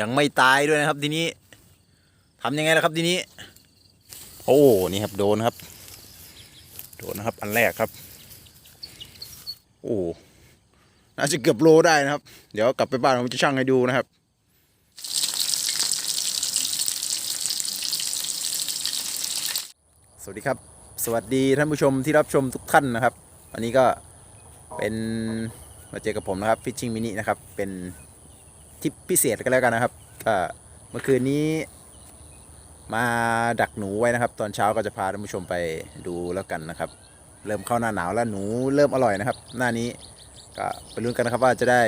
ยังไม่ตายด้วยนะครับทีนี้ทำยังไงล่ะครับทีนี้ โอ้นี่ครับโดนครับ โดนนะครับ อันแรกครับ โอ้น่าจะเกือบโลได้นะครับ เดี๋ยวกลับไปบ้านผมจะชั่งให้ดูนะครับสวัสดีครับ สวัสดีท่านผู้ชมที่รับชมทุกท่านนะครับ วันนี้ก็เป็นมาเจอกับผมนะครับฟิชชิงมินินะครับ เป็น ทิปพิเศษกันแล้วกันนะครับก็เมื่อคืนนี้มาดักหนูไว้นะครับ ตอนเช้าก็จะพาท่านผู้ชมไปดูแล้วกันนะครับ เริ่มเข้าหน้าหนาวแล้วหนูเริ่มอร่อยนะครับ หน้านี้ก็ไปลุ้นกันนะครับว่าจะได้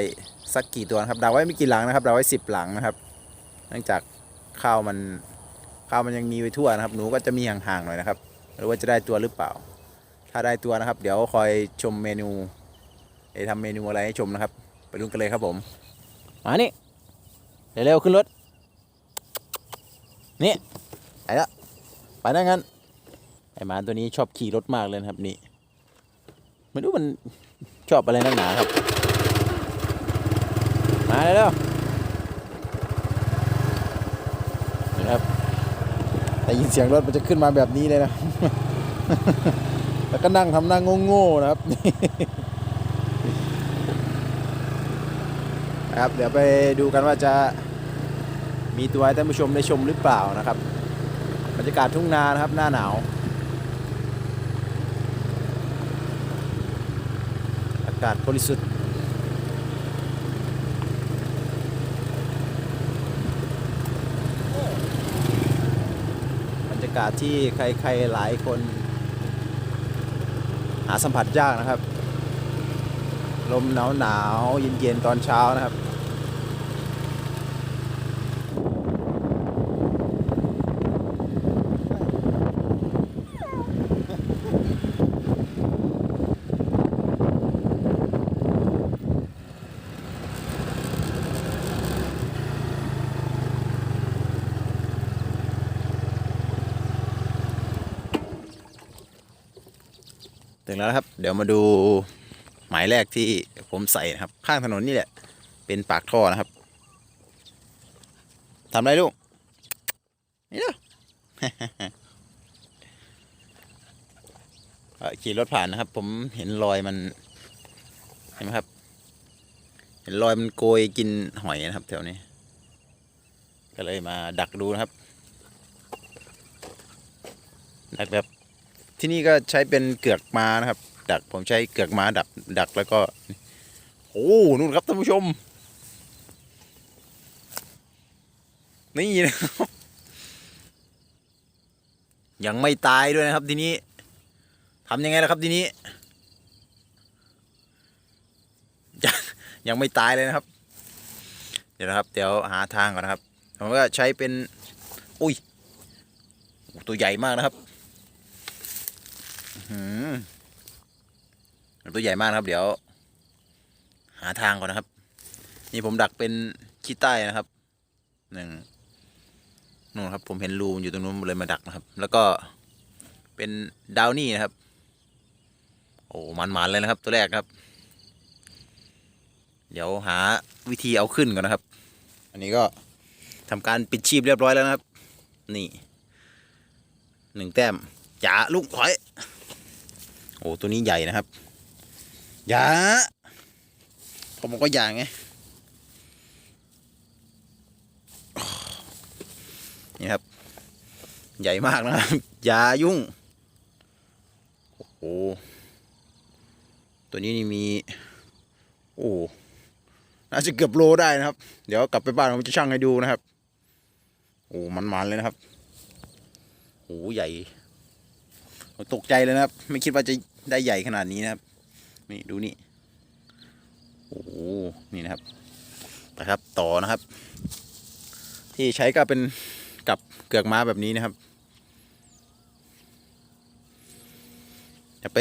สักกี่ตัวนะครับดาวไว้ไม่กี่หลังนะครับดาวไว้สิบหลังนะครับเนื่องจากข้าวมันข้าวมันยังมีไว้ทั่วนะครับ หนูก็จะมีห่างๆหน่อยนะครับไม่รู้ว่าจะได้ตัวหรือเปล่า ถ้าได้ตัวนะครับ เดี๋ยวคอยชมเมนูเดี๋ยวทำเมนูอะไรให้ชมนะครับ ไปลุ้นกันเลยครับผมมานี่ เร็วๆขึ้นรถ นี่ไปแล้วไปนั่นงั้นไอหมาตัวนี้ชอบขี่รถมากเลยครับนี่ไม่รู้มันชอบอะไรนักหนาครับ มาเร็วนี่ครับแต่ยินเสียงรถมันจะขึ้นมาแบบนี้เลยนะ แล้วก็นั่งทำหน้าโง่ๆนะครับ นะครับ เดี๋ยวไปดูกันว่าจะมีตัวให้ท่านผู้ชมได้ชมหรือเปล่านะครับบรรยากาศทุ่งนานะครับหน้าหนาว อากาศบริสุทธิ์บรรยากาศที่ใครๆหลายคน หาสัมผัสยากนะครับ ลมหนาวหนาวๆเย็นๆตอนเช้านะครับถึงแล้วนะครับ เดี๋ยวมาดู หมายแรกที่ผมใส่นะครับ ข้างถนนนี่แหละ เป็นปากท่อนะครับทำไรลูกนี่เนาะขี่รถผ่านนะครับ ผมเห็นรอยมันเห็นไหมครับ เห็นรอยมันโกยกินหอยนะครับแถวนี้ ก็เลยมาดักดูนะครับดักแบบที่นี่ก็ใช้เป็นเกือกมานะครับ ดัก ผมใช้เกือกม้าดักดักแล้วก็ โอ้นู่นครับท่านผู้ชม นี่นะครับยังไม่ตายด้วยนะครับทีนี้ทำยังไงล่ะครับทีนี้ ยังไม่ตายเลยนะครับ เดี๋ยวนะครับ เดี๋ยวหาทางก่อนนะครับผมก็ใช้เป็น อุ้ย ตัวใหญ่มากนะครับ อืม ตัวใหญ่มากนะครับเดี๋ยว หาทางก่อนนะครับ นี่ผมดักเป็นขี้ใต้นะครับหนึ่งนู่นครับ ผมเห็นรูมอยู่ตรงนู้นเลยมาดักนะครับ แล้วก็เป็นดาวนี่นะครับ โอ้มันๆเลยนะครับ ตัวแรกครับ เดี๋ยวหาวิธีเอาขึ้นก่อนนะครับ อันนี้ก็ทำการปิดชีพเรียบร้อยแล้วนะครับ นี่หนึ่งแต้มจ๋าลูกถอย โอ้ตัวนี้ใหญ่นะครับ อย่าผมกว่าอย่าไงนี่ครับ ใหญ่มากนะครับอย่ายุ่ง โอ้โห ตัวนี้นี่มี โอ้น่าจะเกือบโลได้นะครับ เดี๋ยวกลับไปบ้านผมจะชั่งให้ดูนะครับ โอ้มันๆเลยนะครับโอ้ใหญ่ตกใจเลยนะครับ ไม่คิดว่าจะได้ใหญ่ขนาดนี้นะครับ นี่ดูนี่โอ้โหนี่นะครับนะครับต่อนะครับ ที่ใช้ก็เป็นกับเกือกม้าแบบนี้นะครับจะไป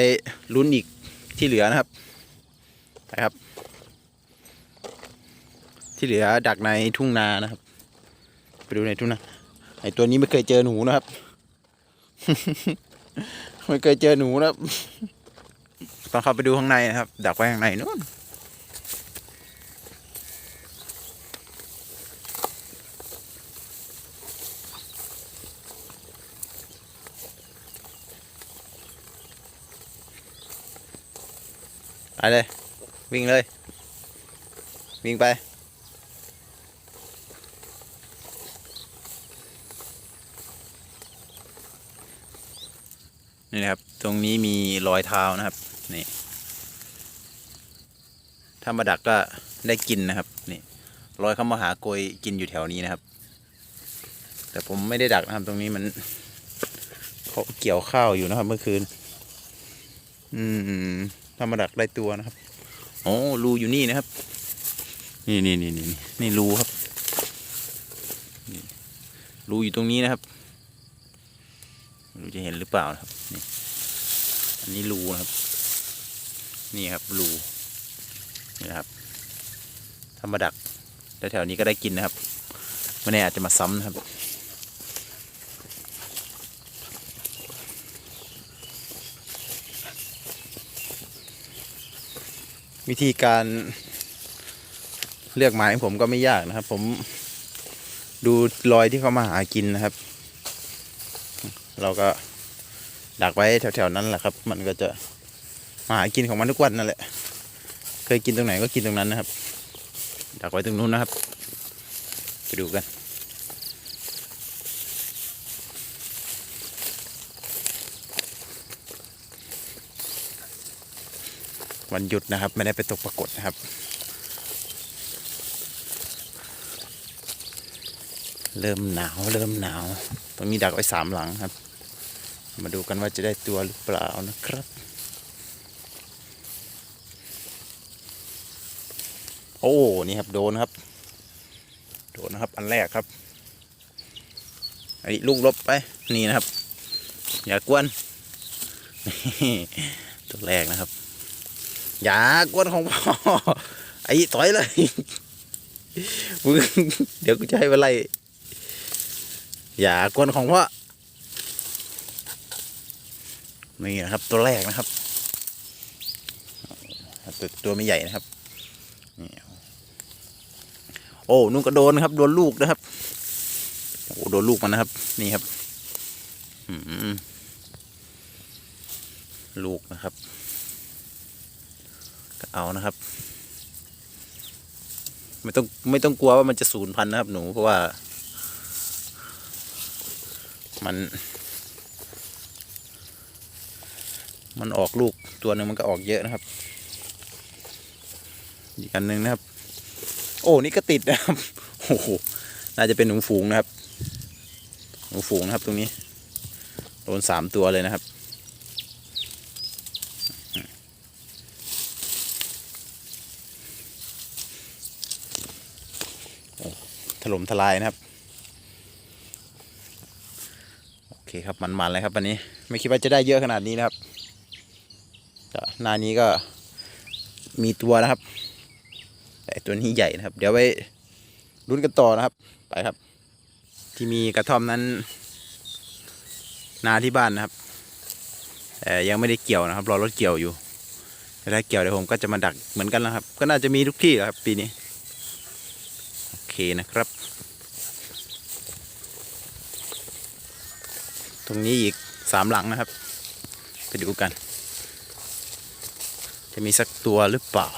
ลุ้นอีกที่เหลือนะครับนะครับ ที่เหลือดักในทุ่งนานะครับ ไปดูในทุ่งนาไอตัวนี้ไม่เคยเจอหนูนะครับ ไม่เคยเจอหนูนะครับ ต้องเข้าไปดูข้างในนะครับ ดักไว้ข้างในนู่นไปเลย วิ่งเลย วิ่งไปนี่นะครับ ตรงนี้มีรอยเท้านะครับ นี่ ถ้ามาดักก็ได้กินนะครับ นี่รอยเข้ามาหาโกยกินอยู่แถวนี้นะครับ แต่ผมไม่ได้ดักนะครับตรงนี้มันเขาเกี่ยวข้าวอยู่นะครับ เมื่อคืน อืมถ้ามาดักได้ตัวนะครับโอ้รูอยู่นี่นะครับ นี่นี่นี่นี่นี่รูครับรูอยู่ตรงนี้นะครับไม่รู้จะเห็นหรือเปล่านะครับนี่อันนี้รูนะครับ นี่ครับรูนี่นะครับถ้ามาดักแถวๆนี้ก็ได้กินนะครับไม่แน่อาจจะมาซ้ำนะครับวิธีการเลือกหมายของผมก็ไม่ยากนะครับ ผมดูรอยที่เขามาหากินนะครับ เราก็ดักไว้แถวๆนั้นแหละครับ มันก็จะ มาหากินของมันทุกวันนั่นแหละ เคยกินตรงไหนก็กินตรงนั้นนะครับ ดักไว้ตรงนู้นนะครับ ไปดูกัน วันหยุดนะครับ ไม่ได้ไปตกปรากฏนะครับเริ่มหนาวเริ่มหนาว ตรงนี้ดักไว้สามหลังครับ มาดูกันว่าจะได้ตัวหรือเปล่านะครับ อ้นี่ครับโดนครับ โดนนะครับ อันแรกครับไอ้ลูกลบไปนี่นะครับ อย่ากวนตัวแรกนะครับ อย่ากวนของพ่อไอ้ต่อยเลยมึงเดี๋ยวกูจะให้มาไล่อย่ากวนของพ่อนี่นะครับตัวแรกนะครับ ตัวตัวไม่ใหญ่นะครับ โอ้นุ่งก็โดนครับโดนลูกนะครับโอ้โดนลูกมันนะครับ นี่ครับอืมลูกนะครับ ก็เอานะครับ ไม่ต้องไม่ต้องกลัวว่ามันจะสูญพันธุ์นะครับ หนูเพราะว่า มัน มันออกลูกตัวหนึ่งมันก็ออกเยอะนะครับ อีกอันหนึ่งนะครับ โอ้นี่ก็ติดนะครับโอ้โหน่าจะเป็นหนูฝูงนะครับ หนูฝูงนะครับตรงนี้โดนสามตัวเลยนะครับ ถล่มทลายนะครับ โอเคครับมันๆเลยครับวันนี้ ไม่คิดว่าจะได้เยอะขนาดนี้นะครับหน้านี้ก็มีตัวนะครับ แต่ตัวนี้ใหญ่นะครับ เดี๋ยวไปลุ้นกันต่อนะครับ ไปครับ ที่มีกระท่อมนั้น นาที่บ้านนะครับแต่ยังไม่ได้เกี่ยวนะครับรอรถเกี่ยวอยู่แต่ถ้าเกี่ยวเดี๋ยวผมก็จะมาดักเหมือนกันนะครับ ก็น่าจะมีทุกที่แหละครับ ปีนี้โอเคนะครับ ตรงนี้อีกสามหลังนะครับ ไปดูกัน จะมีสักตัวหรือเปล่า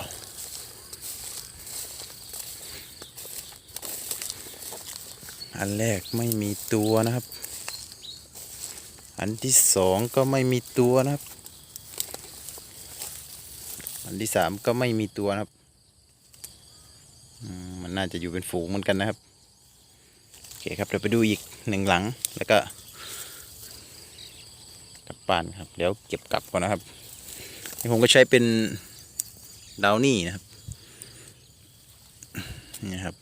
อันแรกไม่มีตัวนะครับ อันที่สองก็ไม่มีตัวนะครับ อันที่สามก็ไม่มีตัวนะครับ มันน่าจะอยู่เป็นฝูงเหมือนกันนะครับโอเคครับเดี๋ยวไปดูอีกหนึ่งหลังแล้วก็กลับบ้านครับ เดี๋ยวเก็บกลับก่อนนะครับนี่ผมก็ใช้เป็นดาวนี่นะครับนี่ครับ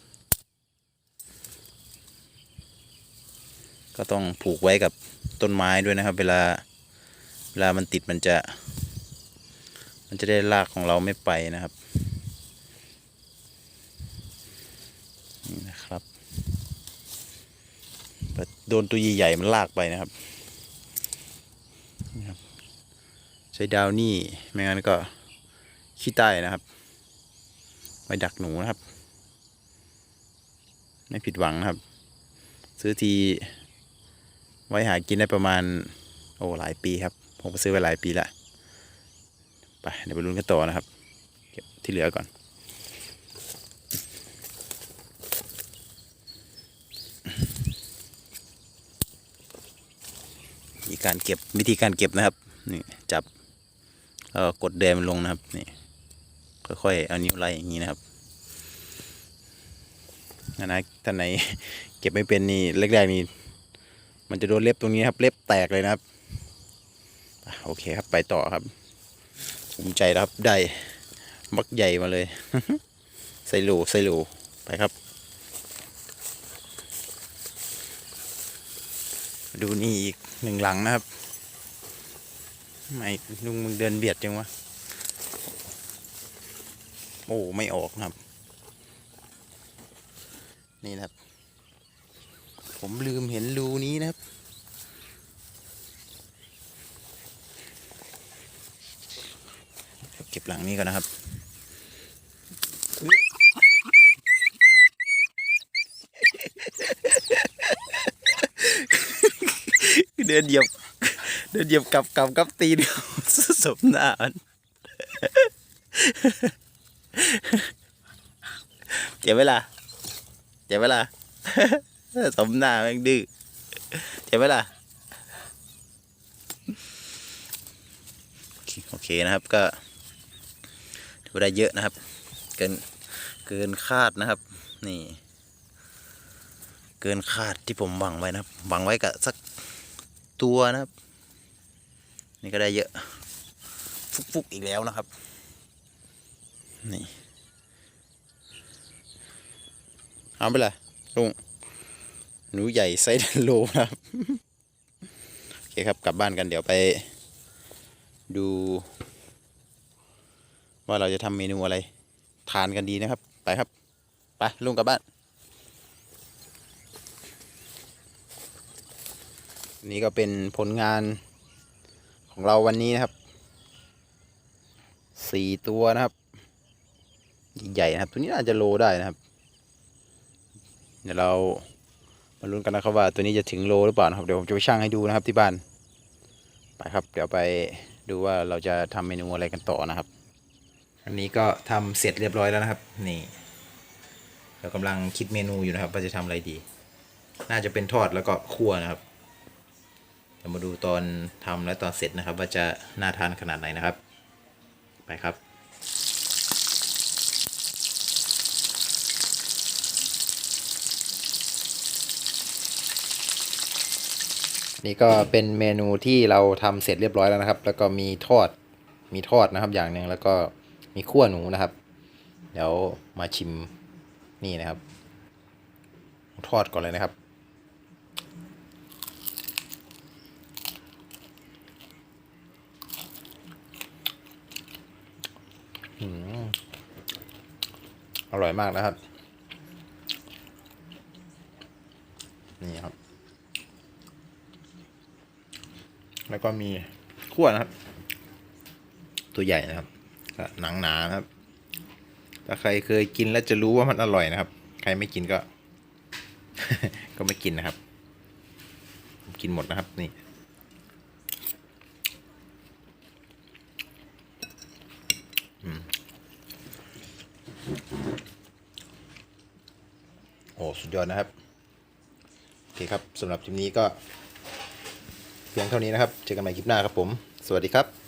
ก็ต้องผูกไว้กับต้นไม้ด้วยนะครับ เวลาเวลามันติดมันจะ มันจะได้ลากของเราไม่ไปนะครับนี่นะครับโดนตัวใหญ่ๆมันลากไปนะครับนี่ครับใช้ดาวนี่ไม่งั้นก็ขี้ใต้นะครับไว้ดักหนูนะครับ ไม่ผิดหวังนะครับ ซื้อที ไว้หากินได้ประมาณ โอ้หลายปีครับ ผมก็ซื้อไว้หลายปีละไปเดี๋ยวไปลุ้นกันต่อนะครับ เก็บที่เหลือก่อน วิธีการเก็บวิธีการเก็บนะครับนี่จับแล้วกดแดมลงนะครับนี่ค่อยๆเอานิ้วไล่อย่างนี้นะครับนะนะท่านไหนเก็บไม่เป็นนี่แรกๆนี่ มันจะโดนเล็บตรงนี้ครับ เล็บแตกเลยนะครับ โอเคครับไปต่อครับภูมิใจแล้วครับได้บักใหญ่มาเลยใส่หลูใส่หลูไปครับ ดูนี่อีกหนึ่งหลังนะครับไม่ลุงมึงเดินเบียดจังวะโอ้ไม่ออกนะครับ นี่นะครับ ผมลืมเห็นรูนี้นะครับ เก็บหลังนี้ก่อนนะครับเดินเหยียบ เดินเหยียบกลับกลับกับตีนสมหน้ามันเจ็บไหมล่ะเจ็บไหมล่ะ สมหน้าแม่งดื้อเจ็บไหมล่ะ โอเคนะครับก็ถือว่าได้เยอะนะครับ เกินเกินคาดนะครับ นี่ เกินคาดที่ผมหวังไว้นะครับหวังไว้กับสักตัวนะครับ นี่ก็ได้เยอะ ฟุกๆอีกแล้วนะครับ นี่เอาไปเลยลุง หนูใหญ่ไซส์โลครับโอเคครับกลับบ้านกันเดี๋ยวไป ดู ว่าเราจะทำเมนูอะไร ทานกันดีนะครับ ไปครับ ไปลุงกลับบ้าน นี่ก็เป็นผลงานของเราวันนี้นะครับสี่ตัวนะครับ ใหญ่นะครับ ตัวนี้น่าจะโลได้นะครับ เดี๋ยวเรา มาลุ้นกันนะครับว่าตัวนี้จะถึงโลหรือเปล่านะครับเดี๋ยวผมจะไปชั่งให้ดูนะครับที่บ้าน ไปครับ เดี๋ยวไปดูว่าเราจะทำเมนูอะไรกันต่อนะครับ อันนี้ก็ทำเสร็จเรียบร้อยแล้วนะครับ นี่ เรากำลังคิดเมนูอยู่นะครับว่าจะทำอะไรดี น่าจะเป็นทอดแล้วก็คั่วนะครับเดี๋ยวมาดูตอนทำและตอนเสร็จนะครับ ว่าจะน่าทานขนาดไหนนะครับ ไปครับ นี่ก็เป็นเมนูที่เราทำเสร็จเรียบร้อยแล้วนะครับ แล้วก็มีทอดมีทอดนะครับอย่างหนึ่งแล้วก็มีขั่วหนูนะครับ เดี๋ยวมาชิมนี่นะครับ ทอดก่อนเลยนะครับอร่อยมากนะครับ นี่ครับ แล้วก็มีขั้วนะครับ ตัวใหญ่นะครับก็หนังหนานะครับ ถ้าใครเคยกินแล้วจะรู้ว่ามันอร่อยนะครับ ใครไม่กินก็ ก็ไม่กินนะครับ กินหมดนะครับนี่โอ้สุดยอดนะครับ โอเคครับสำหรับคลิปนี้ก็ พียงเท่านี้นะครับ เจอกันใหม่คลิปหน้าครับผม สวัสดีครับ